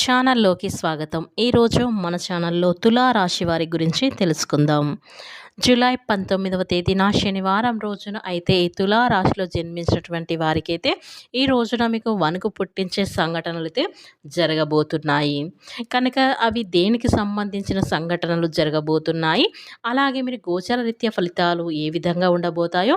ఛానల్లోకి స్వాగతం. ఈరోజు మన ఛానల్లో తులా రాశి వారి గురించి తెలుసుకుందాం. జూలై పంతొమ్మిదవ తేదీన శనివారం రోజున అయితే ఈ తులా రాశిలో జన్మించినటువంటి వారికైతే ఈ రోజున మీకు వణుకు పుట్టించే సంఘటనలు అయితే జరగబోతున్నాయి. కనుక అవి దేనికి సంబంధించిన సంఘటనలు జరగబోతున్నాయి? అలాగే మీరు గోచర రీత్యా ఫలితాలు ఏ విధంగా ఉండబోతాయో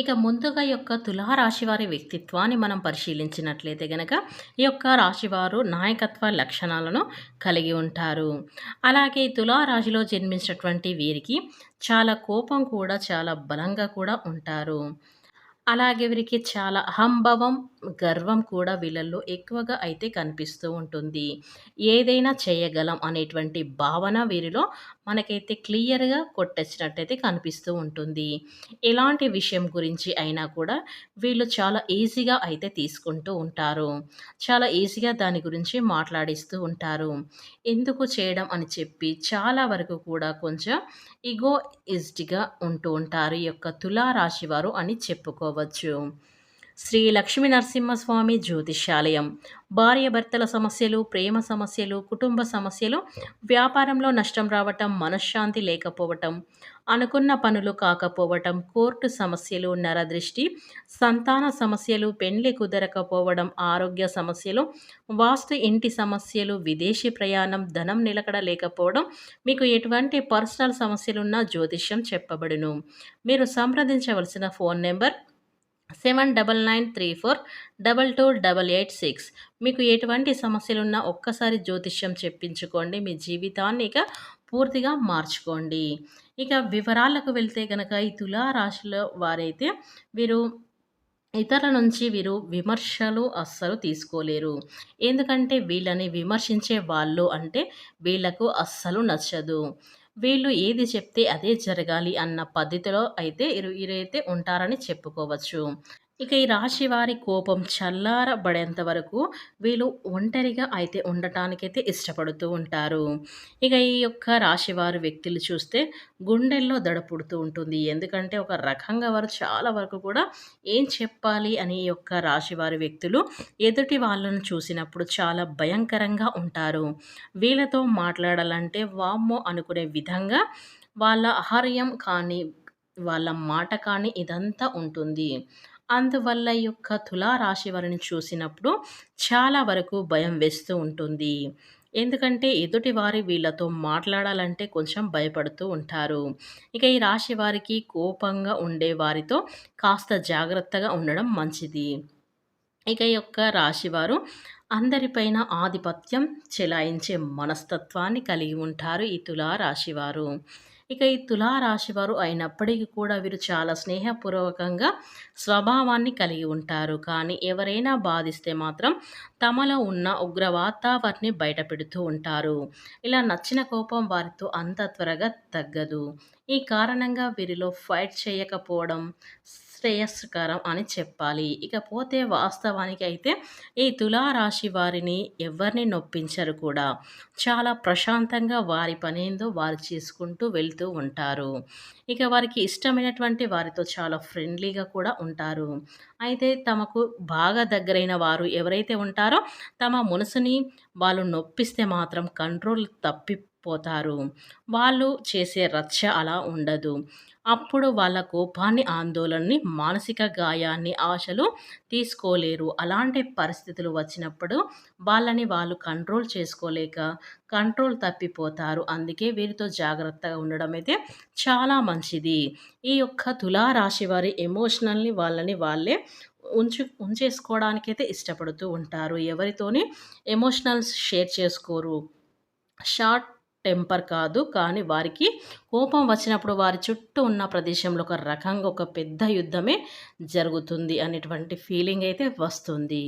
ఇక ముందుగా యొక్క తులారాశి వారి వ్యక్తిత్వాన్ని మనం పరిశీలించినట్లయితే గనక ఈ యొక్క రాశివారు నాయకత్వ లక్షణాలను కలిగి ఉంటారు. అలాగే తులారాశిలో జన్మించినటువంటి వీరికి చాలా కోపం కూడా చాలా బలంగా కూడా ఉంటారు. అలాగే వీరికి చాలా అహంభవం గర్వం కూడా వీళ్ళల్లో ఎక్కువగా అయితే కనిపిస్తూ ఉంటుంది. ఏదైనా చేయగలం అనేటువంటి భావన వీరిలో మనకైతే క్లియర్గా కొట్టచ్చినట్టయితే కనిపిస్తూ ఉంటుంది. ఎలాంటి విషయం గురించి అయినా కూడా వీళ్ళు చాలా ఈజీగా అయితే తీసుకుంటూ ఉంటారు. చాలా ఈజీగా దాని గురించి మాట్లాడిస్తూ ఉంటారు. ఎందుకు చేయడం అని చెప్పి చాలా వరకు కూడా కొంచెం ఇగోయిస్ట్గా ఉంటూ ఉంటారు ఈ యొక్క తులారాశి వారు అని చెప్పుకోవచ్చు. శ్రీ లక్ష్మీ నరసింహస్వామి జ్యోతిష్యాలయం. భార్యాభర్తల సమస్యలు ప్రేమ సమస్యలు కుటుంబ సమస్యలు వ్యాపారంలో నష్టం రావటం మనశ్శాంతి లేకపోవటం అనుకున్న పనులు కాకపోవటం కోర్టు సమస్యలు నరదృష్టి సంతాన సమస్యలు పెండ్లి కుదరకపోవడం ఆరోగ్య సమస్యలు వాస్తు ఇంటి సమస్యలు విదేశీ ప్రయాణం ధనం నిలకడ లేకపోవడం మీకు ఎటువంటి పర్సనల్ సమస్యలున్నా జ్యోతిష్యం చెప్పబడును. మీరు సంప్రదించవలసిన phone number seven double nine three four double two double eight six మీకు ఎటువంటి సమస్యలున్నా ఒక్కసారి జ్యోతిష్యం చెప్పించుకోండి మీ జీవితాన్ని ఇక పూర్తిగా మార్చుకోండి. ఇక వివరాలకు వెళ్తే కనుక ఈ తులారాశిలో వారైతే వీరు ఇతరుల నుంచి వీరు విమర్శలు అస్సలు తీసుకోలేరు. ఎందుకంటే వీళ్ళని విమర్శించే వాళ్ళు అంటే వీళ్ళకు అస్సలు నచ్చదు. వీళ్ళు ఏది చెప్తే అదే జరగాలి అన్న పద్ధతిలో అయితే ఇరు ఇరైతే ఉంటారని చెప్పుకోవచ్చు. ఇక ఈ రాశి వారి కోపం చల్లారబడేంత వరకు వీళ్ళు ఒంటరిగా అయితే ఉండటానికైతే ఇష్టపడుతూ ఉంటారు. ఇక ఈ యొక్క రాశి వారి వ్యక్తులు చూస్తే గుండెల్లో దడ పుడుతూ ఉంటుంది. ఎందుకంటే ఒక రకంగా వారు చాలా వరకు కూడా ఏం చెప్పాలి అని ఈ యొక్క రాశి వారి వ్యక్తులు ఎదుటి వాళ్ళను చూసినప్పుడు చాలా భయంకరంగా ఉంటారు. వీళ్ళతో మాట్లాడాలంటే వామ్మో అనుకునే విధంగా వాళ్ళ ఆహార్యం కానీ వాళ్ళ మాట కానీ ఇదంతా ఉంటుంది. అందువల్ల ఈ యొక్క తులారాశి వారిని చూసినప్పుడు చాలా వరకు భయం వేస్తూ ఉంటుంది. ఎందుకంటే ఎదుటి వారి వీళ్ళతో మాట్లాడాలంటే కొంచెం భయపడుతూ ఉంటారు. ఇక ఈ రాశి వారికి కోపంగా ఉండే వారితో కాస్త జాగ్రత్తగా ఉండడం మంచిది. ఇక ఈ యొక్క రాశివారు అందరిపైన ఆధిపత్యం చెలాయించే మనస్తత్వాన్ని కలిగి ఉంటారు ఈ తులా రాశివారు ఇక ఈ తులారాశి వారు అయినప్పటికీ కూడా వీరు చాలా స్నేహపూర్వకంగా స్వభావాన్ని కలిగి ఉంటారు. కానీ ఎవరైనా బాధిస్తే మాత్రం తమలో ఉన్న ఉగ్ర వాతావరణి బయటపెడుతూ ఉంటారు. ఇలా నచ్చిన కోపం వారితో అంత త్వరగా తగ్గదు. ఈ కారణంగా వీరిలో ఫైట్ చేయకపోవడం శ్రేయస్కరం అని చెప్పాలి. ఇకపోతే వాస్తవానికి అయితే ఈ తులారాశి వారిని ఎవరిని నొప్పించరు కూడా. చాలా ప్రశాంతంగా వారి పనేందో వారు చేసుకుంటూ వెళ్తూ ఉంటారు. ఇక వారికి ఇష్టమైనటువంటి వారితో చాలా ఫ్రెండ్లీగా కూడా ఉంటారు. అయితే తమకు బాగా దగ్గరైన వారు ఎవరైతే ఉంటారో తమ మనసుని వాళ్ళు నొప్పిస్తే మాత్రం కంట్రోల్ తప్పిపోతారు. వాళ్ళు చేసే రచ్చ అలా ఉండదు. అప్పుడు వాళ్ళ కోపాన్ని ఆందోళనని మానసిక గాయాన్ని ఆశలు తీసుకోలేరు. అలాంటి పరిస్థితులు వచ్చినప్పుడు వాళ్ళని వాళ్ళు కంట్రోల్ చేసుకోలేక కంట్రోల్ తప్పిపోతారు. అందుకే వీరితో జాగ్రత్తగా ఉండడం అయితే చాలా మంచిది. ఈ యొక్క తులారాశి వారి ఎమోషనల్ని వాళ్ళని వాళ్ళే ఉంచు ఉంచేసుకోవడానికైతే ఇష్టపడుతూ ఉంటారు. ఎవరితోని ఎమోషనల్స్ షేర్ చేసుకోరు. షార్ట్ టెంపర్ కాదు కానీ వారికి కోపం వచ్చినప్పుడు వారి చుట్టూ ఉన్న ప్రదేశంలో ఒక రకంగా ఒక పెద్ద యుద్ధమే జరుగుతుంది అనేటువంటి ఫీలింగ్ అయితే వస్తుంది.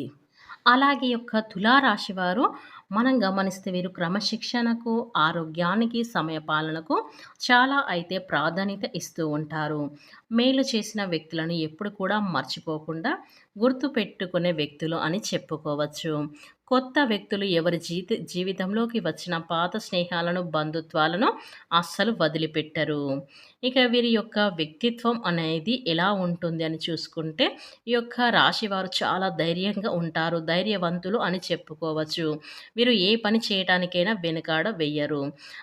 అలాగే యొక్క తులారాశి వారు మనం గమనిస్తే వీరు క్రమశిక్షణకు ఆరోగ్యానికి సమయపాలనకు చాలా అయితే ప్రాధాన్యత ఇస్తూ ఉంటారు. మేలు చేసిన వ్యక్తులను ఎప్పుడు కూడా మర్చిపోకుండా గుర్తుపెట్టుకునే వ్యక్తులు అని చెప్పుకోవచ్చు. కొత్త వ్యక్తులు ఎవరి జీవిత జీవితంలోకి వచ్చిన పాత స్నేహాలను బంధుత్వాలను అస్సలు వదిలిపెట్టరు. ఇక వీరి యొక్క వ్యక్తిత్వం అనేది ఎలా ఉంటుంది అని చూసుకుంటే ఈ యొక్క రాశి వారు చాలా ధైర్యంగా ఉంటారు ధైర్యవంతులు అని చెప్పుకోవచ్చు. వీరు ఏ పని చేయటానికైనా వెనుకాడ వెయ్యరు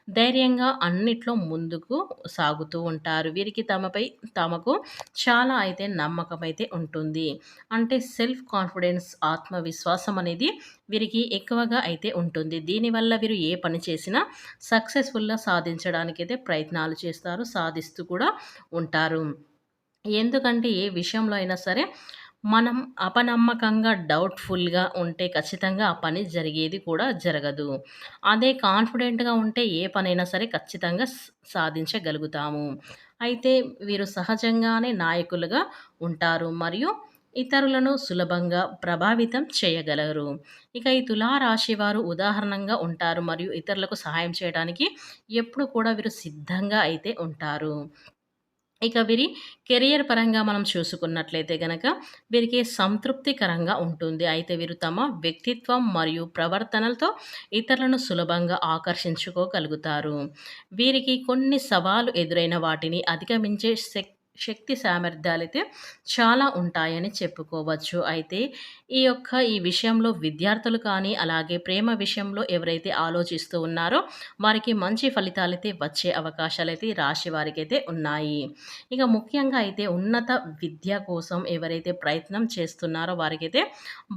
ధైర్యంగా అన్నిట్లో ముందుకు సాగుతూ ఉంటారు. వీరికి తమపై తమ తమకు చాలా అయితే నమ్మకం అయితే ఉంటుంది. అంటే సెల్ఫ్ కాన్ఫిడెన్స్ ఆత్మవిశ్వాసం అనేది వీరికి ఎక్కువగా అయితే ఉంటుంది. దీనివల్ల వీరు ఏ పని చేసినా సక్సెస్ఫుల్గా సాధించడానికి అయితే ప్రయత్నాలు చేస్తారు సాధిస్తూ కూడా ఉంటారు. ఎందుకంటే ఏ విషయంలో అయినా సరే మనం అపనమ్మకంగా డౌట్ఫుల్గా ఉంటే ఖచ్చితంగా ఆ పని జరిగేది కూడా జరగదు. అదే కాన్ఫిడెంట్గా ఉంటే ఏ పనైనా సరే ఖచ్చితంగా సాధించగలుగుతాము. అయితే వీరు సహజంగానే నాయకులుగా ఉంటారు మరియు ఇతరులను సులభంగా ప్రభావితం చేయగలరు. ఇక ఈ తులారాశి వారు ఉదాహరణంగా ఉంటారు మరియు ఇతరులకు సహాయం చేయడానికి ఎప్పుడు కూడా వీరు సిద్ధంగా అయితే ఉంటారు. ఇక వీరి కెరియర్ పరంగా మనం చూసుకున్నట్లయితే గనక వీరికి సంతృప్తికరంగా ఉంటుంది. అయితే వీరు తమ వ్యక్తిత్వం మరియు ప్రవర్తనలతో ఇతరులను సులభంగా ఆకర్షించుకోగలుగుతారు. వీరికి కొన్ని సవాలు ఎదురైన వాటిని అధిగమించే శక్తి శక్తి సామర్థ్యాలైతే చాలా ఉంటాయని చెప్పుకోవచ్చు. అయితే ఈ యొక్క ఈ విషయంలో విద్యార్థులు కానీ అలాగే ప్రేమ విషయంలో ఎవరైతే ఆలోచిస్తూ ఉన్నారో వారికి మంచి ఫలితాలైతే వచ్చే అవకాశాలు అయితే రాశి వారికి అయితే ఉన్నాయి. ఇక ముఖ్యంగా అయితే ఉన్నత విద్య కోసం ఎవరైతే ప్రయత్నం చేస్తున్నారో వారికైతే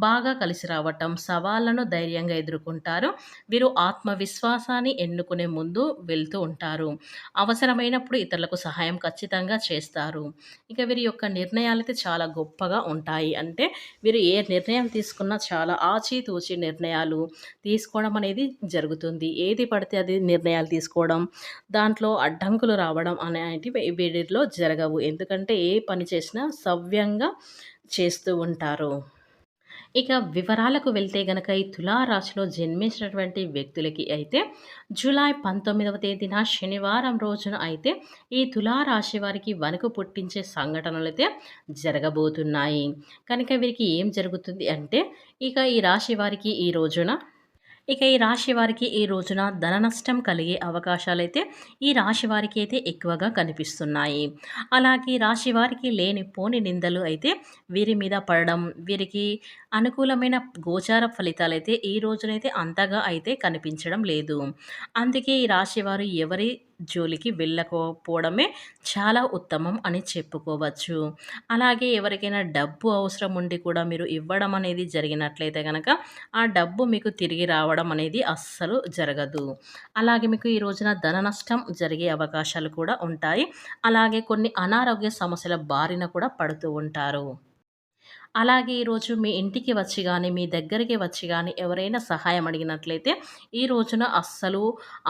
బాగా కలిసి రావటం సవాళ్ళను ధైర్యంగా ఎదుర్కొంటారు. వీరు ఆత్మవిశ్వాసాన్ని ఎన్నుకునే ముందు వెళ్తూ ఉంటారు. అవసరమైనప్పుడు ఇతరులకు సహాయం ఖచ్చితంగా చేస్తారు. ఉంటారు ఇక వీరి యొక్క నిర్ణయాలు అయితే చాలా గొప్పగా ఉంటాయి. అంటే వీరు ఏ నిర్ణయం తీసుకున్నా చాలా ఆచితూచి నిర్ణయాలు తీసుకోవడం అనేది జరుగుతుంది. ఏది పడితే అది నిర్ణయాలు తీసుకోవడం దాంట్లో అడ్డంకులు రావడం అనేటివి వీరిలో జరగవు. ఎందుకంటే ఏ పని చేసినా సవ్యంగా చేస్తూ ఉంటారు. ఇక వివరాలకు వెళ్తే గనక ఈ తులారాశిలో జన్మించినటువంటి వ్యక్తులకి అయితే జూలై పంతొమ్మిదవ తేదీన శనివారం రోజున అయితే ఈ తులారాశి వారికి వణుకు పుట్టించే సంఘటనలు అయితే జరగబోతున్నాయి. కనుక వీరికి ఏం జరుగుతుంది అంటే ఇక ఈ రాశి వారికి ఈ రోజున ఇక ఈ రాశి వారికి ఈ రోజున ధన నష్టం కలిగే అవకాశాలైతే ఈ రాశి వారికి అయితే ఎక్కువగా కనిపిస్తున్నాయి. అలాగే రాశి వారికి లేని పోని నిందలు అయితే వీరి మీద పడడం వీరికి అనుకూలమైన గోచార ఫలితాలు అయితే ఈ రోజునైతే అంతగా అయితే కనిపించడం లేదు. అందుకే ఈ రాశి వారు ఎవరి జోలికి వెళ్ళకపోవడమే చాలా ఉత్తమం అని చెప్పుకోవచ్చు. అలాగే ఎవరికైనా డబ్బు అవసరం ఉండి కూడా మీరు ఇవ్వడం అనేది జరిగినట్లయితే కనుక ఆ డబ్బు మీకు తిరిగి రావడం అనేది అస్సలు జరగదు. అలాగే మీకు ఈ రోజున ధన నష్టం జరిగే అవకాశాలు కూడా ఉంటాయి. అలాగే కొన్ని అనారోగ్య సమస్యల బారిన కూడా పడుతూ ఉంటారు. అలాగే ఈరోజు మీ ఇంటికి వచ్చి కానీ మీ దగ్గరికి వచ్చి కానీ ఎవరైనా సహాయం అడిగినట్లయితే ఈ రోజున అస్సలు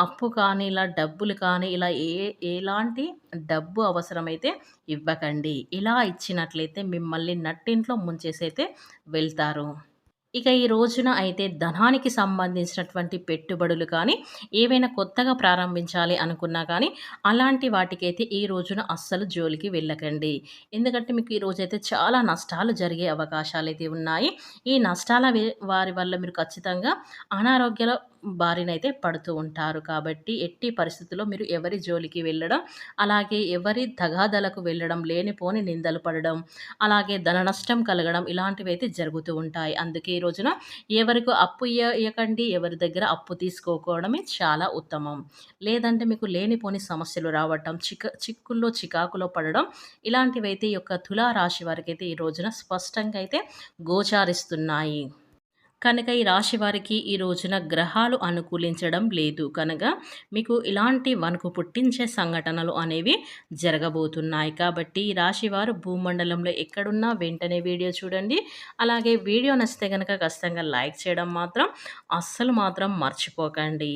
అప్పు కానీ ఇలా డబ్బులు కానీ ఇలా ఏ ఎలాంటి డబ్బు అవసరమైతే ఇవ్వకండి. ఇలా ఇచ్చినట్లయితే మిమ్మల్ని నట్టింట్లో ముంచేసైతే వెళ్తారు. ఇక ఈ రోజున అయితే ధనానికి సంబంధించినటువంటి పెట్టుబడులు కానీ ఏవైనా కొత్తగా ప్రారంభించాలి అనుకున్నా కానీ అలాంటి వాటికైతే ఈ రోజున అస్సలు జోలికి వెళ్ళకండి. ఎందుకంటే మీకు ఈ రోజైతే చాలా నష్టాలు జరిగే అవకాశాలు అయితే ఉన్నాయి. ఈ నష్టాల వారి వల్ల మీరు ఖచ్చితంగా అనారోగ్యాల బారినైతే పడుతూ ఉంటారు. కాబట్టి ఎట్టి పరిస్థితుల్లో మీరు ఎవరి జోలికి వెళ్ళడం అలాగే ఎవరి తగాదలకు వెళ్ళడం లేనిపోని నిందలు పడడం అలాగే ధన నష్టం కలగడం ఇలాంటివి అయితే జరుగుతూ ఉంటాయి. అందుకే ఈ రోజున ఎవరికి అప్పు ఇవ్వకండి ఎవరి దగ్గర అప్పు తీసుకోకపోవడమే చాలా ఉత్తమం. లేదంటే మీకు లేనిపోని సమస్యలు రావటం చిక చిక్కుల్లో చికాకులో పడడం ఇలాంటివైతే ఈ యొక్క తులారాశి వారికి అయితే ఈ రోజున స్పష్టంగా అయితే గోచారిస్తున్నాయి. కనుక ఈ రాశి వారికి ఈ రోజున గ్రహాలు అనుకూలించడం లేదు. కనుక మీకు ఇలాంటి వణుకు పుట్టించే సంఘటనలు అనేవి జరగబోతున్నాయి. కాబట్టి ఈ రాశి వారు భూమండలంలో ఎక్కడున్నా వెంటనే వీడియో చూడండి. అలాగే వీడియో నచ్చితే కనుక ఖచ్చితంగా లైక్ చేయడం మాత్రం అస్సలు మాత్రం మర్చిపోకండి.